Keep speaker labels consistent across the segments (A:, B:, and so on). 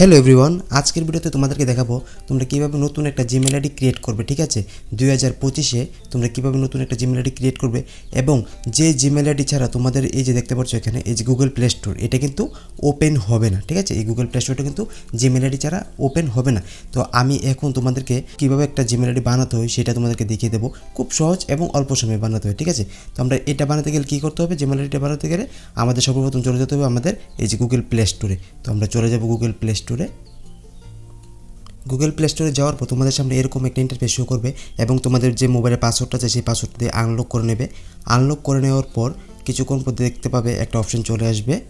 A: Hello everyone আজকের ভিডিওতে তোমাদেরকে দেখাবো তোমরা কীভাবে নতুন একটা জিমেল আইডি ক্রিয়েট করবে, ঠিক আছে? দুই হাজার পঁচিশে তোমরা কীভাবে নতুন একটা জিমেল আইডি ক্রিয়েট করবে এবং যে জিমেল আইডি ছাড়া তোমাদের এই যে দেখতে পাচ্ছ এখানে, এই যে গুগল প্লে স্টোর এটা কিন্তু ওপেন হবে না, ঠিক আছে? এই গুগল প্লে স্টোরটা কিন্তু জিমেল আইডি ছাড়া ওপেন হবে না। তো আমি এখন তোমাদেরকে কীভাবে একটা জিমেল আইডি বানাতে হয় সেটা তোমাদেরকে দেখিয়ে দেবো। খুব সহজ এবং অল্প সময়ে বানাতে হয়, ঠিক আছে? তো আমরা এটা বানাতে গেলে কী করতে হবে? জিমেল আইডিটা বানাতে গেলে আমাদের সর্বপ্রথম চলে যেতে হবে আমাদের এই যে গুগল প্লে স্টোরে তো আমরা চলে যাব গুগল প্লে স্টোরে গুগল প্লে স্টোরে যাওয়ার পর তোমাদের সামনে এরকম একটা ইন্টারফেস শো করবে এবং তোমাদের যে মোবাইলের পাসওয়ার্ডটা আছে সেই পাসওয়ার্ড দিয়ে আনলক করে নেবে। আনলক করে নেওয়ার পর কিছুক্ষণ পর দেখতে পাবে একটা অপশন চলে আসবে।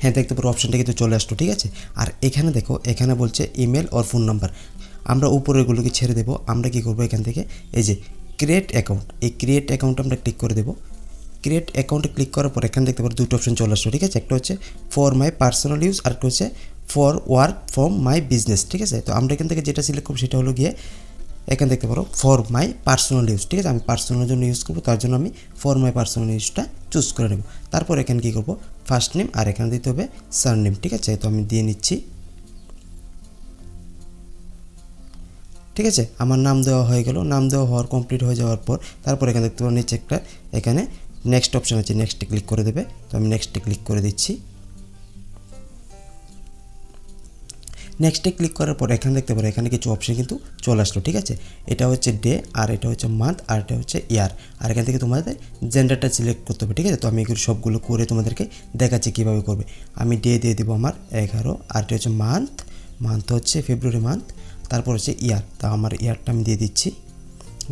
A: হ্যাঁ দেখতে পারো অপশনটা কিন্তু চলে আসলো, ঠিক আছে? আর এখানে দেখো, এখানে বলছে ইমেল ওর ফোন নাম্বার আমরা উপরেগুলোকে ছেড়ে দেবো। আমরা কি করব এখান থেকে? এই যে ক্রিয়েট অ্যাকাউন্ট এই ক্রিয়েট অ্যাকাউন্ট আমরা ক্লিক করে দেবো। ক্রিয়েট অ্যাকাউন্টে ক্লিক করার পর এখানে দেখতে পারো দুটো অপশন চলে আসলো, ঠিক আছে? একটা হচ্ছে ফর মাই পার্সোনাল ইউজ আর একটা হচ্ছে for work from my business ঠিক আছে? তো আমরা এখান থেকে যেটা সিলেক্ট করব সেটা হলো গিয়ে এখানে দেখতে পারো ফর মাই পার্সোনাল ইউজ ঠিক আছে? আমি পার্সোনাল জন্য ইউজ করব, তার জন্য আমি ফর মাই পার্সোনাল ইউজটা চুজ করে নেব। তারপর এখানে কী করব? ফার্স্ট নেম আর এখানে দিতে হবে সার নেম ঠিক আছে? তো আমি দিয়ে নিচ্ছি। ঠিক আছে? আমার নাম দেওয়া হয়ে গেল। নাম দেওয়া হওয়ার কমপ্লিট হয়ে যাওয়ার পর তারপর এখানে দেখতে পাবো নিচে একটা এখানে নেক্সট অপশান আছে নেক্সটে ক্লিক করে দেবে। তো আমি নেক্সটে ক্লিক করে দিচ্ছি। নেক্সটে ক্লিক করার পর এখানে দেখতে পারো, এখানে কিছু অপশন কিন্তু চলে আসলো, ঠিক আছে? এটা হচ্ছে ডে আর এটা হচ্ছে মান্থ আর এটা হচ্ছে ইয়ার আর এখান থেকে তোমাদের জেন্ডারটা সিলেক্ট করতে হবে, ঠিক আছে? তো আমি এগুলো সবগুলো করে তোমাদেরকে দেখাচ্ছি কীভাবে করবে। আমি ডে দিয়ে দেবো আমার এগারো, আর এটা হচ্ছে মান্থ মান্থ হচ্ছে ফেব্রুয়ারি মান্থ তারপর হচ্ছে ইয়ার তা আমার ইয়ারটা আমি দিয়ে দিচ্ছি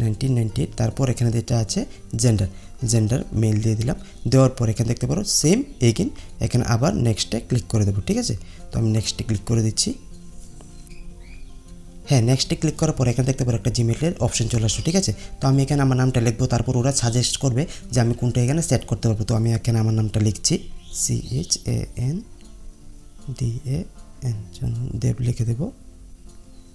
A: নাইনটিন নাইনটি তারপর এখানে যেটা আছে জেন্ডার জেন্ডার মেল দিয়ে দিলাম। দেওয়ার পর এখানে দেখতে পারো সেম এগেন এখানে আবার নেক্সটে ক্লিক করে দেবো, ঠিক আছে? তো আমি নেক্সটে ক্লিক করে দিচ্ছি। হ্যাঁ নেক্সটে ক্লিক করার পর এখানে দেখতে পারো একটা জিমেলের অপশন চলে আসবে ঠিক আছে? তো আমি এখানে আমার নামটা লিখব, তারপর ওরা সাজেস্ট করবে যে আমি কোনটা এখানে সেট করতে পারব। তো আমি এখানে আমার নামটা লিখছি C H A N D A N Deb লিখে দেবো,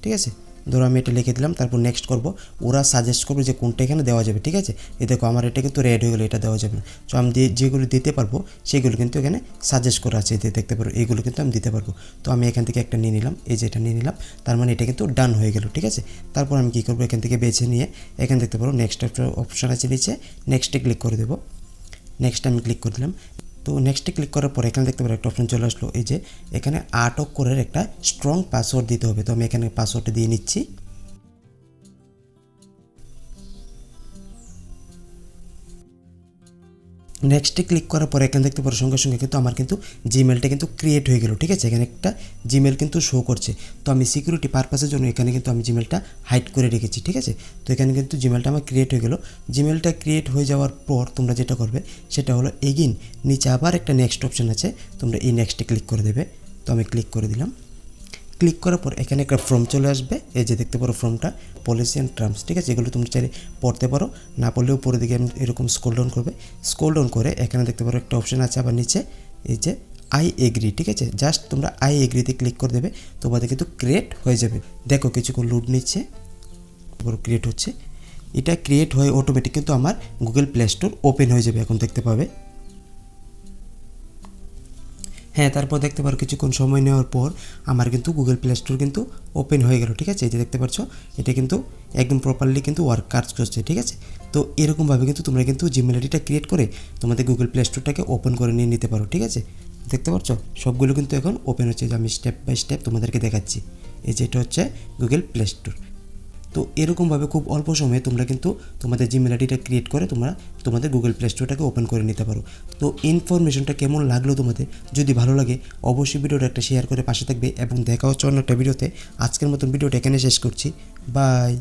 A: ঠিক আছে? ধরো আমি এটা লিখে দিলাম, তারপর নেক্সট করব। ওরা সাজেস্ট করবে যে কোনটা এখানে দেওয়া যাবে, ঠিক আছে? এই দেখো, আমার এটা কিন্তু রেড হয়ে গেলো, এটা দেওয়া যাবে না। তো আমি যেগুলো দিতে পারব, সেগুলো কিন্তু এখানে সাজেস্ট করা আছে। দেখতে পারব এইগুলো কিন্তু আমি দিতে পারব। তো আমি এখান থেকে একটা নিয়ে নিলাম, এই যে এটা নিয়ে নিলাম, তার মানে এটা কিন্তু ডান হয়ে গেল, ঠিক আছে? তারপর আমি কী করব, এখান থেকে বেছে নিয়ে, এখানে দেখতে পারব নেক্সট একটা অপশান আছে নিচে নেক্সটে ক্লিক করে দেবো। নেক্সট আমি ক্লিক করে দিলাম। তো নেক্সটে ক্লিক করার পর এখানে দেখতে পারো একটা অপশন চলে আসলো। এই যে, এখানে আটক করে একটা স্ট্রং পাসওয়ার্ড দিতে হবে। তো আমি এখানে পাসওয়ার্ডটা দিয়ে নিচ্ছি। নেক্সটে ক্লিক করার পর এখানে দেখতে পারো সঙ্গে সঙ্গে কিন্তু আমার কিন্তু জিমেলটা কিন্তু ক্রিয়েট হয়ে গেল, ঠিক আছে? এখানে একটা জিমেল কিন্তু শো করছে। তো আমি সিকিউরিটি পারপাসের জন্য এখানে কিন্তু আমি জিমেলটা হাইড করে রেখেছি, ঠিক আছে? তো এখানে কিন্তু জিমেলটা আমার ক্রিয়েট হয়ে গেল। জিমেলটা ক্রিয়েট হয়ে যাওয়ার পর তোমরা যেটা করবে, সেটা হলো এগিন নিচে আবার একটা নেক্সট অপশন আছে, তোমরা এই নেক্সটে ক্লিক করে দেবে। তো আমি ক্লিক করে দিলাম। ক্লিক করার পর এখানে একটা ফর্ম চলে আসবে। এই যে দেখতে পারো ফর্মটা পলিসি অ্যান্ড টার্মস ঠিক আছে? এগুলো তুমি চাইলে পড়তে পারো। না পড়লেও উপরের দিকে এরকম স্ক্রল ডাউন করবে। স্ক্রল ডাউন করে এখানে দেখতে পারো একটা অপশন আছে আবার নিচে। এই যে আই এগ্রি ঠিক আছে? জাস্ট তোমরা আই এগ্রিতে ক্লিক করে দেবে তোমাদের কিন্তু ক্রিয়েট হয়ে যাবে। দেখো কিছুক্ষণ লুড নিচ্ছে, তারপর ক্রিয়েট হচ্ছে। এটা ক্রিয়েট হয়ে অটোমেটিক কিন্তু আমার গুগল প্লে স্টোর ওপেন হয়ে যাবে, এখন দেখতে পাবে। হ্যাঁ তারপর দেখতে পারো কিছুক্ষণ সময় নেওয়ার পর আমার কিন্তু গুগল প্লে স্টোর কিন্তু ওপেন হয়ে গেল, ঠিক আছে? এই যে দেখতে পাচ্ছ, এটা কিন্তু একদম প্রপারলি কিন্তু ওয়ার্ক কাজ করছে, ঠিক আছে? তো এরকমভাবে কিন্তু তোমরা কিন্তু জিমেল আইডিটা ক্রিয়েট করে তোমাদের গুগল প্লে স্টোরটাকে ওপেন করে নিয়ে নিতে পারো, ঠিক আছে? দেখতে পাচ্ছ? সবগুলো কিন্তু এখন ওপেন হচ্ছে। আমি স্টেপ বাই স্টেপ তোমাদেরকে দেখাচ্ছি। এই যে এটা হচ্ছে গুগল প্লে স্টোর তো এরকমভাবে খুব অল্প সময়ে তোমরা কিন্তু তোমাদের জিমেল আইডিটা ক্রিয়েট করে তোমরা তোমাদের গুগল প্লে স্টোরটাকে ওপেন করে নিতে পারো। তো ইনফরমেশনটা কেমন লাগল তোমাদের? যদি ভালো লাগে, অবশ্যই ভিডিওটা একটা শেয়ার করে পাশে থাকবে এবং দেখা হচ্ছে অন্য একটা ভিডিওতে। আজকের মতন ভিডিওটা এখানে শেষ করছি। বাই